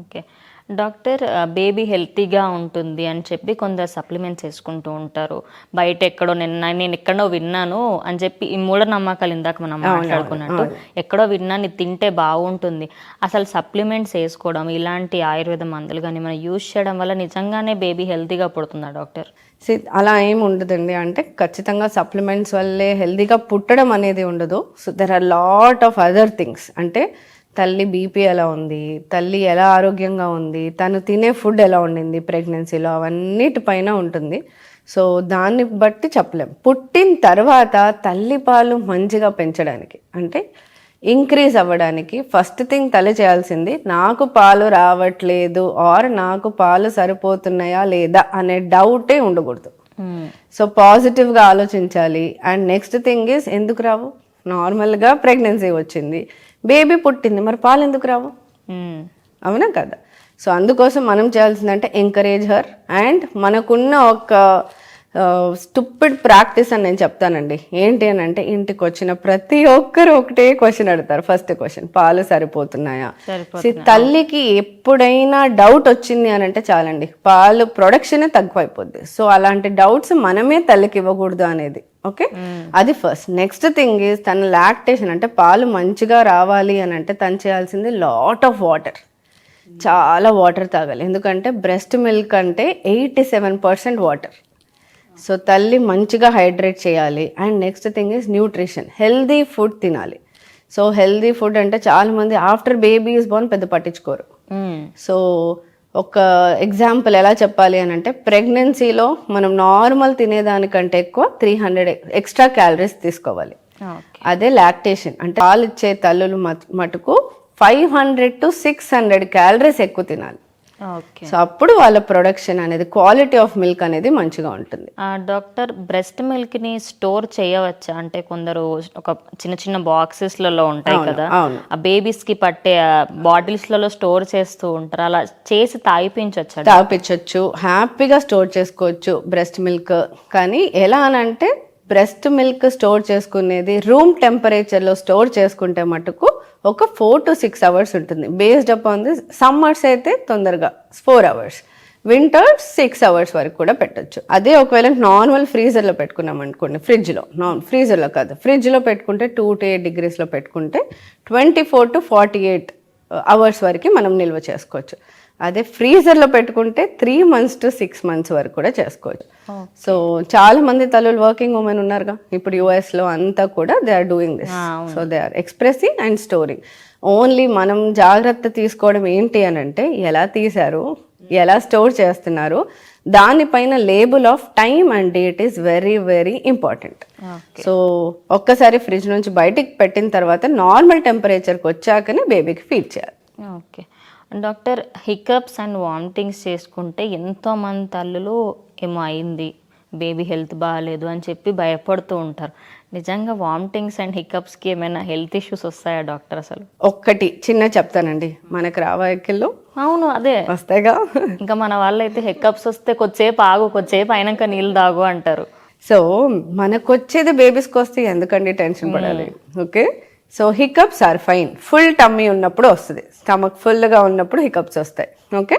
Okay. Doctor baby హెల్తీగా ఉంటుంది అని చెప్పి కొందరు సప్లిమెంట్స్ వేసుకుంటూ ఉంటారు. బయట ఎక్కడో నిన్న నేను ఎక్కడో విన్నాను అని చెప్పి ఈ మూఢనమ్మకాలు ఇందాక మనం మాట్లాడుకున్నట్టు ఎక్కడో విన్నాను ఇది తింటే బాగుంటుంది. అసలు సప్లిమెంట్స్ వేసుకోవడం ఇలాంటి ఆయుర్వేద మందులు కానీ మనం యూజ్ చేయడం వల్ల నిజంగానే బేబీ హెల్తీగా పుడుతుందా డాక్టర్? అలా ఏం ఉండదండి. అంటే ఖచ్చితంగా సప్లిమెంట్స్ వల్లే హెల్దీగా పుట్టడం అనేది ఉండదు. So there are lot of other things అంటే తల్లి బీపీ ఎలా ఉంది తల్లి ఎలా ఆరోగ్యంగా ఉంది తను తినే ఫుడ్ ఎలా ఉండింది ప్రెగ్నెన్సీలో అవన్నిటిపైన ఉంటుంది. సో దాన్ని బట్టి చెప్పలేం. పుట్టిన తర్వాత తల్లి పాలు మంచిగా పెంచడానికి అంటే ఇంక్రీజ్ అవ్వడానికి ఫస్ట్ థింగ్ తల్లి చేయాల్సింది నాకు పాలు రావట్లేదు ఆర్ నాకు పాలు సరిపోతున్నాయా లేదా? అనే డౌటే ఉండకూడదు. సో పాజిటివ్గా ఆలోచించాలి. అండ్ నెక్స్ట్ థింగ్ ఈజ్ ఎందుకు రావు? నార్మల్గా ప్రెగ్నెన్సీ వచ్చింది. బేబీ పుట్టింది. మరి పాలు ఎందుకు రావు. అవునా కదా? సో అందుకోసం మనం చేయాల్సిందంటే ఎంకరేజ్ హర్ అండ్ మనకున్న ఒక స్టూపిడ్ ప్రాక్టీస్ అని నేను చెప్తానండి. ఏంటి అని అంటే ఇంటికి వచ్చిన ప్రతి ఒక్కరు ఒకటే క్వశ్చన్ అడుగుతారు. ఫస్ట్ క్వశ్చన్ పాలు సరిపోతున్నాయా? తల్లికి ఎప్పుడైనా డౌట్ వచ్చింది అని అంటే చాలండి. పాలు ప్రొడక్షన్ తక్కువైపోద్ది. సో అలాంటి డౌట్స్ మనమే తల్లికి ఇవ్వకూడదు అనేది. ఓకే అది ఫస్ట్ నెక్స్ట్ థింగ్ ఈజ్ తన లాక్టేషన్ అంటే పాలు మంచిగా రావాలి అని అంటే తను చేయాల్సింది లాట్ ఆఫ్ వాటర్ చాలా వాటర్ తాగాలి. ఎందుకంటే బ్రెస్ట్ మిల్క్ అంటే eighty seven percent water so తల్లి మంచిగా హైడ్రేట్ చేయాలి. And next thing is nutrition. Healthy food తినాలి. సో హెల్దీ ఫుడ్ అంటే చాలా మంది ఆఫ్టర్ బేబీ ఈస్ బోర్న్ పెద్ద పట్టించుకోరు. మ్మ్. సో ఒక ఎగ్జాంపుల్ ఎలా చెప్పాలి అని అంటే ప్రెగ్నెన్సీలో మనం నార్మల్ తినేదానికంటే ఎక్కువ త్రీ హండ్రెడ్ ఎక్స్ట్రా క్యాలరీస్ తీసుకోవాలి. అదే లాక్టేషన్. అంటే పాలు ఇచ్చే తల్లులు మట్- మటుకు five hundred to six hundred calories ఎక్కువ తినాలి. సో అప్పుడు వాళ్ళ ప్రొడక్షన్ అనేది క్వాలిటీ ఆఫ్ మిల్క్ అనేది మంచిగా ఉంటుంది. ఆ, డాక్టర్ బ్రెస్ట్ మిల్క్ని స్టోర్ చేయవచ్చా? అంటే కొందరు ఒక చిన్న చిన్న బాక్సెస్లలో ఉంటాయి కదా. ఆ బేబీస్కి పట్టే బాటిల్స్లలో స్టోర్ చేస్తూ ఉంటారు. అలా చేసి తాగిపించవచ్చా తాపించవచ్చు హ్యాపీగా స్టోర్ చేసుకోవచ్చు బ్రెస్ట్ మిల్క్. కానీ ఎలా అని అంటే బ్రెస్ట్ మిల్క్ స్టోర్ చేసుకునేది రూమ్ టెంపరేచర్లో స్టోర్ చేసుకుంటే మటుకు ఒక ఫోర్ టు సిక్స్ అవర్స్ ఉంటుంది. బేస్డ్ అపాన్ ది సమ్మర్స్ అయితే తొందరగా four hours. Winter six hours వరకు కూడా పెట్టొచ్చు. అదే ఒకవేళ నార్మల్ ఫ్రీజర్లో పెట్టుకున్నాం అనుకోండి ఫ్రిడ్జ్లో నాన్ ఫ్రీజర్లో కాదు ఫ్రిడ్జ్లో పెట్టుకుంటే టూ టు ఎయిట్ డిగ్రీస్లో పెట్టుకుంటే twenty four to forty eight hours వరకు మనం నిల్వ చేసుకోవచ్చు. అదే ఫ్రీజర్లో పెట్టుకుంటే three months to six months వరకు కూడా చేసుకోవచ్చు. సో చాలా మంది తల్లులు వర్కింగ్ ఉమెన్ ఉన్నారుగా. ఇప్పుడు US లో అంతా కూడా they are doing this so they are expressing and storing only మనం జాగ్రత్త తీసుకోవడం ఏంటి అని అంటే ఎలా తీశారు ఎలా స్టోర్ చేస్తున్నారు దానిపైన label of time and date is very very important so ఒక్కసారి ఫ్రిడ్జ్ నుంచి బయటికి పెట్టిన తర్వాత నార్మల్ టెంపరేచర్కి వచ్చాకనే బేబీకి ఫీడ్ చేయాలి. Okay doctor hiccups and vomitings చేసుకుంటే ఎంతో మంది తల్లులు ఏమో అయింది. బేబీ హెల్త్ బాగాలేదు అని చెప్పి భయపడుతూ ఉంటారు. నిజంగా వామిటింగ్స్ అండ్ హికప్స్కి ఏమైనా హెల్త్ ఇష్యూస్ వస్తాయా డాక్టర్ అసలు? ఒక్కటి చిన్న చెప్తానండి. మనకు రావాయికల్లో అవును అదే. వస్తాయిగా. ఇంకా మన వాళ్ళు అయితే హికప్స్ వస్తే కొద్దిసేపు ఆగు కొద్దిసేపు అయినాక నీళ్ళు తాగు అంటారు. సో మనకు వచ్చేది బేబీస్కి వస్తే ఎందుకండి టెన్షన్ పడాలి? Okay? So hiccups are fine full tummy ఉన్నప్పుడు వస్తుంది. స్టమక్ ఫుల్గా ఉన్నప్పుడు హికప్స్ వస్తాయి. Okay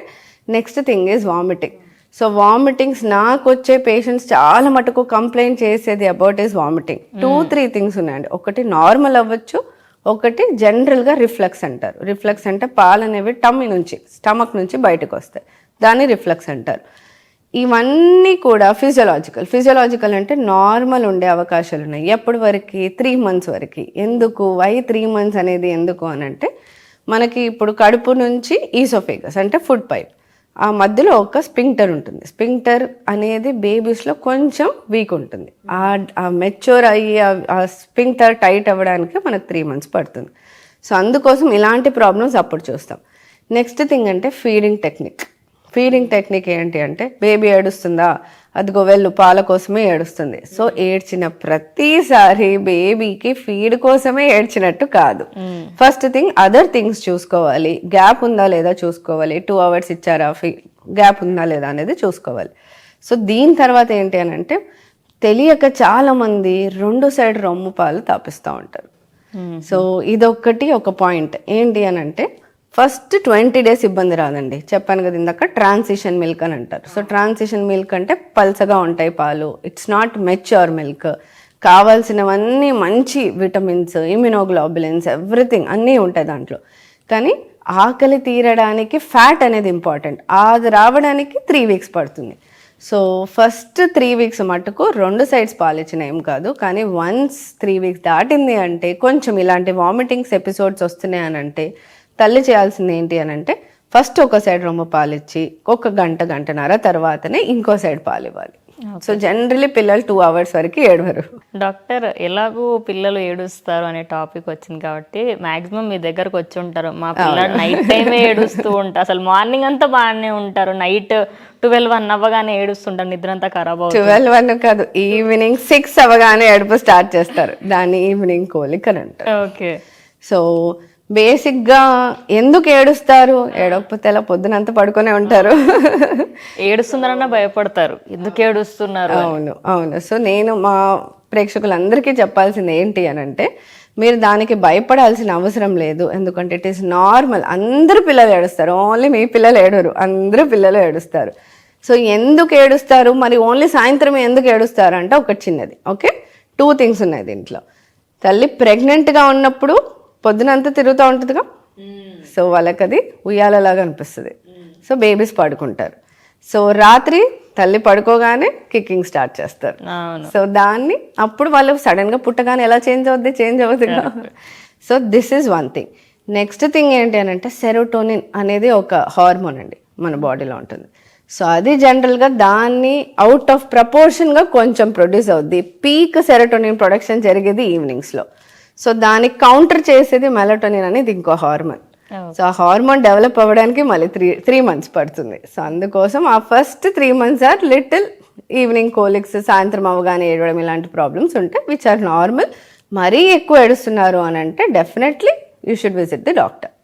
next thing is vomiting so vomitings నాకు వచ్చే పేషెంట్స్ చాలా మటుకు కంప్లైంట్ చేసేది about is vomiting two three things ఉన్నాయండి. ఒకటి నార్మల్ అవ్వచ్చు ఒకటి జనరల్గా రిఫ్లక్స్ అంటారు. రిఫ్లక్స్ అంటే పాలు అనేవి టమ్మీ నుంచి స్టమక్ నుంచి బయటకు వస్తాయి. దాన్ని రిఫ్లక్స్ అంటారు. ఇవన్నీ కూడా ఫిజియలాజికల్ ఫిజియలాజికల్ అంటే నార్మల్ ఉండే అవకాశాలు ఉన్నాయి. ఎప్పటి వరకు? త్రీ మంత్స్ వరకు. ఎందుకు? వై త్రీ మంత్స్ అనేది ఎందుకు అని అంటే మనకి ఇప్పుడు కడుపు నుంచి ఈసోఫేగస్ అంటే ఫుడ్ పైప్ ఆ మధ్యలో ఒక స్పింక్టర్ ఉంటుంది. స్పింక్టర్ అనేది బేబీస్లో కొంచెం వీక్ ఉంటుంది. ఆ మెచ్యూర్ అయ్యి ఆ- స్పింక్టర్ టైట్ అవ్వడానికి మనకు త్రీ మంత్స్ పడుతుంది. సో అందుకోసం ఇలాంటి ప్రాబ్లమ్స్ అప్పుడు చూస్తాం. నెక్స్ట్ థింగ్ అంటే ఫీడింగ్ టెక్నిక్ ఫీడింగ్ టెక్నిక్ ఏంటి అంటే బేబీ ఏడుస్తుందా? అదిగో వెళ్ళు పాల కోసమే ఏడుస్తుంది. సో ఏడ్చిన ప్రతిసారి బేబీకి ఫీడ్ కోసమే ఏడ్చినట్టు కాదు. ఫస్ట్ థింగ్ అదర్ థింగ్స్ చూసుకోవాలి. గ్యాప్ ఉందా లేదా చూసుకోవాలి. టూ అవర్స్ ఇచ్చారా? ఫీ గ్యాప్ ఉందా లేదా అనేది చూసుకోవాలి. సో దీని తర్వాత ఏంటి అని అంటే తెలియక చాలా మంది రెండు సైడ్ రొమ్ము పాలు తాపిస్తూ ఉంటారు. సో ఇదొక్కటి ఒక పాయింట్. ఏంటి అని అంటే ఫస్ట్ ట్వంటీ డేస్ ఇబ్బంది రాదండి. చెప్పాను కదా ఇందాక ట్రాన్సిషన్ మిల్క్ అని అంటారు. సో ట్రాన్సిషన్ మిల్క్ అంటే పల్చగా ఉంటాయి పాలు. ఇట్స్ నాట్ మెచ్యూర్ మిల్క్ కావాల్సినవన్నీ మంచి విటమిన్స్ ఇమ్యునోగ్లోబులిన్స్ ఎవ్రీథింగ్ అన్నీ ఉంటాయి దాంట్లో. కానీ ఆకలి తీరడానికి ఫ్యాట్ అనేది ఇంపార్టెంట్ అది రావడానికి త్రీ వీక్స్ పడుతుంది. సో ఫస్ట్ త్రీ వీక్స్ మటుకు రెండు సైడ్స్ పాలిచ్చిన ఏం కాదు. కానీ వన్స్ త్రీ వీక్స్ దాటింది అంటే కొంచెం ఇలాంటి వామిటింగ్స్ ఎపిసోడ్స్ వస్తున్నాయి అని అంటే తల్లి చేయాల్సింది ఏంటి అని అంటే ఫస్ట్ ఒక సైడ్ రొమ్మ పాలిచ్చి ఒక గంట గంటన్నర తర్వాతనే ఇంకో సైడ్ పాలు ఇవ్వాలి. సో జనరలీ పిల్లలు టూ అవర్స్ వరకు ఏడవరు. డాక్టర్ ఎలాగూ పిల్లలు ఏడుస్తారు అనే టాపిక్ వచ్చింది కాబట్టి మాక్సిమం మీ దగ్గరకు వచ్చి ఉంటారు. మా పిల్లలు నైట్ టైమే ఏడుస్తూ ఉంటారు. అసలు మార్నింగ్ అంతా బాగానే ఉంటారు. నైట్ ట్వెల్వ్ వన్ అవ్వగానే ఏడుస్తుంటారు. నిద్ర అంతా ఖరాబ్ అవుతుంది. ట్వెల్వ్ వన్ కాదు ఈవినింగ్ సిక్స్ అవ్వగానే ఏడుపు స్టార్ట్ చేస్తారు. దాన్ని ఈవినింగ్ కోలిక అని అంటారు. ఓకే. సో బేసిక్గా ఎందుకు ఏడుస్తారు? ఏడకపోతే అలా పొద్దునంతా పడుకునే ఉంటారు. ఏడుస్తున్నారన్నా భయపడతారు. ఎందుకు ఏడుస్తున్నారు అవును అవును. సో నేను మా ప్రేక్షకులందరికీ చెప్పాల్సింది ఏంటి అని అంటే మీరు దానికి భయపడాల్సిన అవసరం లేదు. ఎందుకంటే ఇట్ ఈస్ నార్మల్ అందరూ పిల్లలు ఏడుస్తారు. ఓన్లీ మీ పిల్లలు ఏడరు అందరూ పిల్లలు ఏడుస్తారు. సో ఎందుకు ఏడుస్తారు? మరి ఓన్లీ సాయంత్రం ఎందుకు ఏడుస్తారు అంటే ఒకటి చిన్నది. ఓకే టూ థింగ్స్ ఉన్నాయి దీంట్లో. తల్లి ప్రెగ్నెంట్గా ఉన్నప్పుడు పొద్దునంతా తిరుగుతూ ఉంటుందిగా. సో వాళ్ళకి అది ఉయ్యాలలాగా అనిపిస్తుంది. సో బేబీస్ పడుకుంటారు. సో రాత్రి తల్లి పడుకోగానే కిక్కింగ్ స్టార్ట్ చేస్తారు. సో దాన్ని అప్పుడు వాళ్ళు సడన్గా పుట్టగానే ఎలా చేంజ్ అవుద్ది? చేంజ్ అవుతుంది so this is one thing next thing ఏంటి అని అంటే సెరోటోనిన్ అనేది ఒక హార్మోన్ అండి మన బాడీలో ఉంటుంది. సో అది జనరల్గా దాన్ని అవుట్ ఆఫ్ ప్రపోర్షన్గా కొంచెం ప్రొడ్యూస్ అవుద్ది. పీక్ సెరోటోనిన్ ప్రొడక్షన్ జరిగేది ఈవినింగ్స్లో సో దానికి కౌంటర్ చేసేది మెలటోనిన్ అనేది ఇంకో హార్మోన్ సో ఆ హార్మోన్ డెవలప్ అవ్వడానికి మళ్ళీ త్రీ త్రీ మంత్స్ పడుతుంది. సో అందుకోసం ఆ first three months are little evening colics సాయంత్రం అవగానే ఏడవడం ఇలాంటి ప్రాబ్లమ్స్ ఉంటాయి విచ్ ఆర్ నార్మల్ మరీ ఎక్కువ ఏడుస్తున్నారు అని అంటే definitely you should visit the doctor